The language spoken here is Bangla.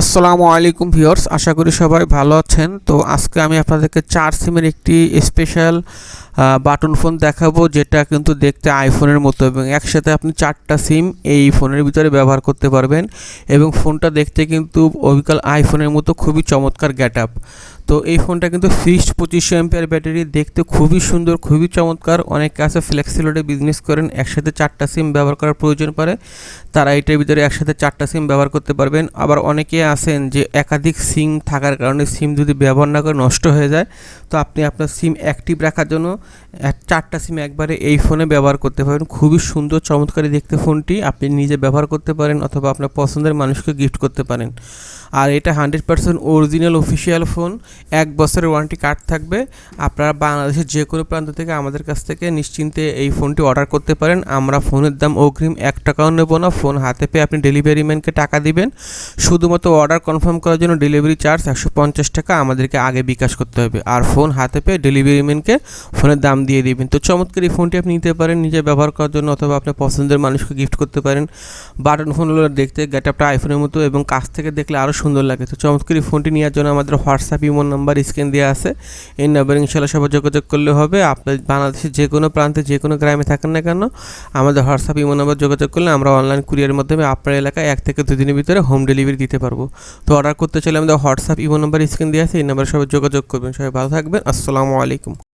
আসসালামু আলাইকুম ভিউয়ার্স, আশা করি সবাই ভালো আছেন। তো আজকে আমি আপনাদেরকে চার সিমের একটি স্পেশাল বাটন ফোন দেখাবো, যেটা কিন্তু দেখতে আইফোনের মতো এবং একসাথে আপনি চারটা সিম এই ফোনের ভিতরে ব্যবহার করতে পারবেন এবং ফোনটা দেখতে কিন্তু অবিকাল আইফোনের মতো খুবই চমৎকার গ্যাট আপ তো এই ফোনটা কিন্তু ফিক্সড পঁচিশশো এমপিআর ব্যাটারি দেখতে খুবই সুন্দর, খুবই চমৎকার। অনেকে আছে ফ্লেক্সিলোডে বিজনেস করেন, একসাথে চারটা সিম ব্যবহার করার প্রয়োজন পড়ে। তারা এটার ভিতরে একসাথে চারটা সিম ব্যবহার করতে পারবেন। আবার অনেকে আছেন যে একাধিক সিম থাকার কারণে সিম যদি ব্যবহার না করে নষ্ট হয়ে যায়, তো আপনি আপনার সিম অ্যাক্টিভ রাখার জন্য এক চারটা সিম একবারে এই ফোনে ব্যবহার করতে পারেন খুবই সুন্দর চমৎকারী দেখতে ফোনটি আপনি নিজে ব্যবহার করতে পারেন অথবা আপনার পছন্দের মানুষকে গিফট করতে পারেন। আর এটা hundred percent original official phone এক বছরের ওয়ারেন্টি কার্ড থাকবে। আপনারা বাংলাদেশের যে কোনো প্রান্ত থেকে আমাদের কাছ থেকে নিশ্চিন্তে এই ফোনটি অর্ডার করতে পারেন। আমরা ফোনের দাম অগ্রিম এক টাকাও নেব না। ফোন হাতে পেয়ে আপনি ডেলিভারি ম্যানকে টাকা দিবেন। শুধুমাত্র অর্ডার কনফার্ম করার জন্য ডেলিভারি চার্জ একশো পঞ্চাশ টাকা আমাদেরকে আগে বিকাশ করতে হবে। আর ফোন হাতে পেয়ে ডেলিভারি ম্যানকে ফোনের দাম দিয়ে দিবেন। তো চমৎকার এই ফোনটি আপনি নিতে পারেন, নিজে ব্যবহার করার জন্য অথবা আপনার পছন্দের মানুষকে গিফট করতে পারেন। বাটন ফোনগুলো দেখতে গেট আপটা আইফোনের মতো এবং কাছ থেকে দেখলে আরও সুন্দর লাগে। তো চমৎকার এই ফোনটি নেওয়ার জন্য আমাদের হোয়াটসঅ্যাপ ইমোন নাম্বার স্ক্রিন দেওয়া আছে। এই নাম্বার ইনশাল্লাহ সবাই যোগাযোগ করলে হবে। আপনার বাংলাদেশের যে কোনো প্রান্তে, যে কোনো গ্রামে থাকেন না কেন, আমাদের হোয়াটসঅ্যাপ ইমো নাম্বার যোগাযোগ করলে আমরা অনলাইন কুরিয়ারের মাধ্যমে আপনার এলাকায় এক থেকে দুই দিনের ভিতরে হোম ডেলিভারি দিতে পারব। তো অর্ডার করতে চাইলে আমাদের হোয়াটসঅ্যাপ ইমো নাম্বার স্ক্রিন দেওয়া আছে। এই নাম্বারে সবাই যোগাযোগ করবেন। সবাই ভালো থাকবেন। আসসালামু আলাইকুম।